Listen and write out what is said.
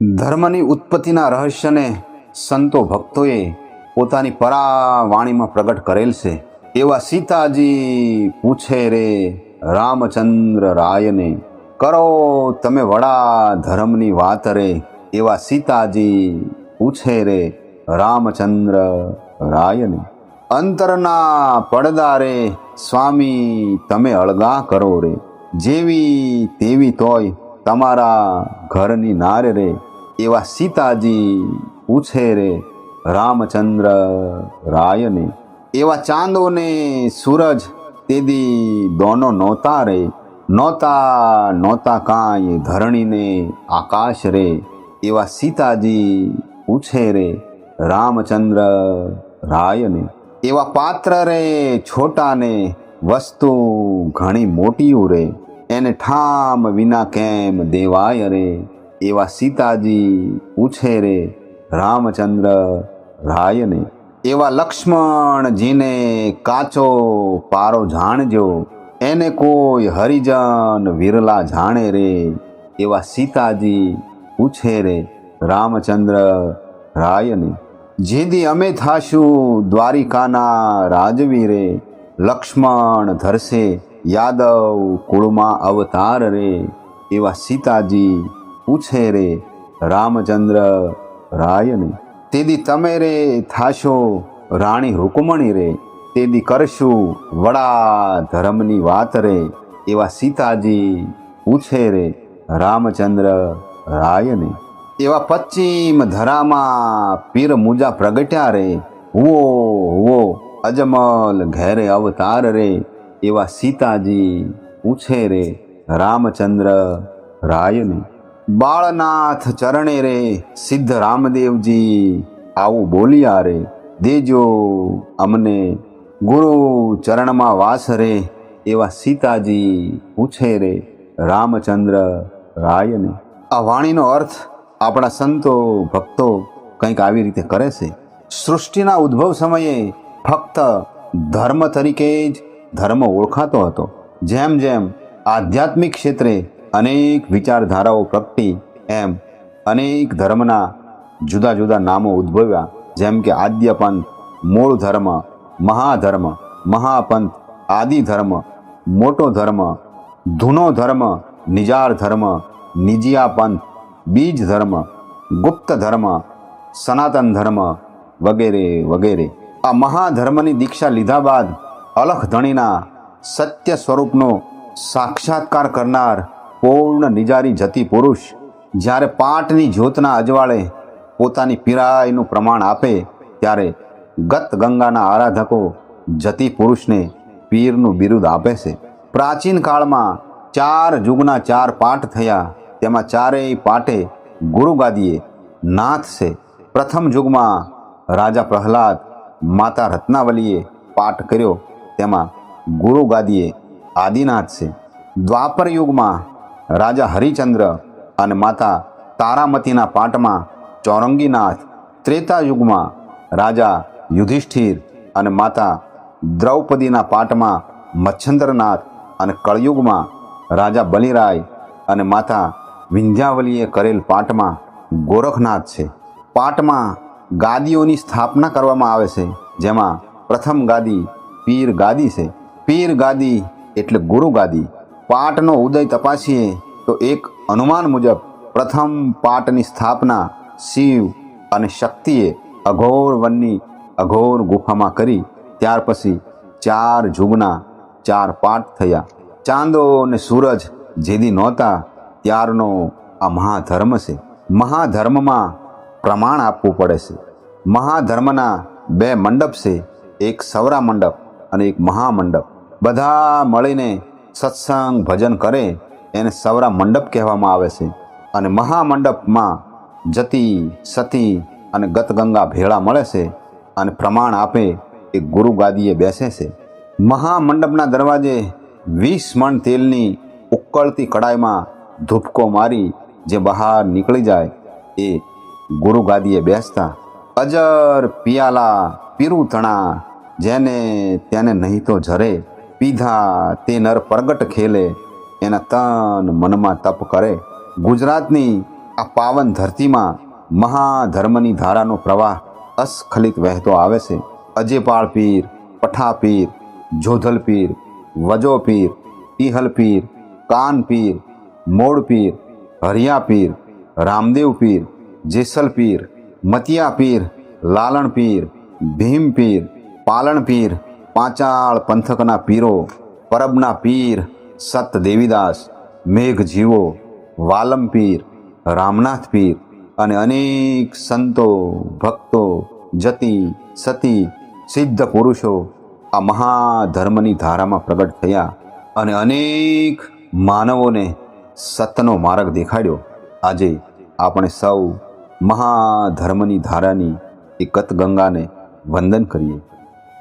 ધર્મની ઉત્પત્તિના રહસ્યને સંતો ભક્તોએ પોતાની પરાવાણીમાં પ્રગટ કરેલ છે. એવા સીતાજી પૂછે રે, રામચંદ્ર રાયને કરો તમે વડા ધર્મની વાત રે. એવા સીતાજી પૂછે રે, રામચંદ્ર રાયને અંતરના પડદા રે, સ્વામી તમે અળગા કરો રે. જેવી તેવી તોય તમારા ઘરની નાર રે. એવા સીતાજી પૂછે રે રામચંદ્ર રાયને. એવા ચાંદોને સૂરજ તેદી દોનો નહોતા રે, નહોતા નહોતા કાંઈ ધરણીને આકાશ રે. એવા સીતાજી પૂછે રે રામચંદ્ર રાયને. એવા પાત્ર રે છોટાને વસ્તુ ઘણી મોટીયું રે. એને ઠામ વિના કેમ દેવાય રે. એવા સીતાજી ઉછેરે રામચંદ્ર રાયને, એવા લક્ષ્મણજીને કાચો પારો જાણજો, એને કોઈ હરિજન વિરલા જાણે રે, એવા સીતાજી પૂછે રે રામચંદ્ર રાયને. જેદી અમે થાશું દ્વારિકાના રાજવીરે, લક્ષ્મણ ધરશે યાદવ કુળમાં અવતાર રે, એવા સીતાજી પૂછે રે રામચંદ્ર રાયને. તેદી તમે રે થાશો રાણી રૂકમણી રે. તેદી કરશું વડા ધર્મની વાત રે. એવા સીતાજી પૂછે રે રામચંદ્ર રાયને. એવા પશ્ચિમ ધરામાં પીર મુજા પ્રગટ્યા રે. હુઓ હુઓ, અજમલ ઘેરે અવતાર રે. એવા સીતાજી પૂછે રે રામચંદ્ર રાયને. બાળનાથ ચરણે રે, સિદ્ધ રામદેવજી, આવું બોલ્યા રે. દેજો અમને ગુરુ ચરણમાં વાસ રે, એવા સીતાજી પૂછે રે રામચંદ્ર રાયને. આ વાણીનો અર્થ આપણા સંતો, ભક્તો કંઈક આવી રીતે કરે છે. સૃષ્ટિના ઉદ્ભવ સમયે ફક્ત ધર્મ તરીકે જ ધર્મ ઓળખાતો હતો. જેમ જેમ આધ્યાત્મિક ક્ષેત્રે અનેક વિચારધારાઓ પ્રગટી એમ અનેક ધર્મના જુદા જુદા નામો ઉદ્ભવ્યા. જેમ કે આદ્યપંથ, મૂળ ધર્મ, મહાધર્મ, મહાપંથ, આદિ ધર્મ, મોટો ધર્મ, ધૂનો ધર્મ, નિજાર ધર્મ નિજિયા પંથ બીજ ધર્મ, ગુપ્ત ધર્મ, સનાતન ધર્મ વગેરે વગેરે. આ મહાધર્મની દીક્ષા લીધા બાદ અલખ ધણીના સત્ય સ્વરૂપનો સાક્ષાત્કાર કરનાર પૂર્ણ નિજારી જતી પુરુષ જ્યારે પાટની જ્યોતના અજવાળે પોતાની પીરાઈનું પ્રમાણ આપે ત્યારે ગત ગંગાના આરાધકો જતી પુરુષને પીરનું બિરુદ આપે છે. પ્રાચીન કાળમાં ચાર જુગના ચાર પાઠ થયા, તેમાં ચારેય પાઠે ગુરુગાદીએ નાથ છે. પ્રથમ યુગમાં રાજા પ્રહલાદ માતા રત્નાવલીએ પાઠ કર્યો, તેમાં ગુરુગાદીએ આદિનાથ છે. દ્વાપર યુગમાં રાજા હરિચંદ્ર અને માતા તારામતીના પાટમાં ચોરંગીનાથ ત્રેતા યુગમાં રાજા યુધિષ્ઠિર અને માતા દ્રૌપદીના પાટમાં મચ્છંદ્રનાથ અને કળયુગમાં રાજા બલિરાય અને માતા વિંધ્યાવલીએ કરેલ પાટમાં ગોરખનાથ છે. પાટમાં ગાદીઓની સ્થાપના કરવામાં આવે છે, જેમાં પ્રથમ ગાદી પીર ગાદી છે. પીર ગાદી એટલે ગુરુ ગાદી. પાટનો ઉદય તપાસીએ તો એક અનુમાન મુજબ પ્રથમ પાટની સ્થાપના શિવ અને શક્તિએ અઘોર વનની અઘોર ગુફામાં કરી, ત્યાર પછી ચાર જુગના ચાર પાઠ થયા. ચાંદો અને સૂરજ જેદી નહોતા, ત્યારનો આ મહાધર્મ છે. મહાધર્મમાં પ્રમાણ આપવું પડે છે. મહાધર્મના બે મંડપ છે, એક સવરા મંડપ અને એક મહામંડપ. બધા મળીને સત્સંગ, ભજન કરે એને સવરા મંડપ કહેવામાં આવે છે. અને મહામંડપમાં જતી, સતી અને ગતગંગા ભેળા મળે છે અને પ્રમાણ આપે એ ગુરુ ગાદીએ બેસે છે. મહામંડપના દરવાજે વીસ મણ તેલની ઉકળતી કડાઈમાં ધૂપકો મારી જે બહાર નીકળી જાય એ ગુરુ ગાદીએ બેસતા અજર, પિયાલા પીરું તણા જેને તેને નહીં તો જરે પીધા તે નર પ્રગટ ખેલે, એના તન મનમાં તપ કરે. ગુજરાતની આ પાવન ધરતીમાં મહાધર્મની ધારાનો પ્રવાહ અસ્ખલિત વહેતો આવે છે. અજેપાળ પીર, પઠા પીર વજોપીર પીર કાનપીર પીર હરિયાપીર પીર જેસલપીર પીર લાલણપીર પીર, હરિયા પાંચાળ પંથકના પીરો, પરબના પીર, સત દેવીદાસ મેઘજીવો વાલમ પીર, રામનાથ પીર અને અનેક સંતો, ભક્તો, જતી, સતી, સિદ્ધ પુરુષો આ મહાધર્મની ધારામાં પ્રગટ થયા અને અનેક માનવોને સતનો માર્ગ દેખાડ્યો. આજે આપણે સૌ મહાધર્મની ધારાની એ કત ગંગાને વંદન કરીએ.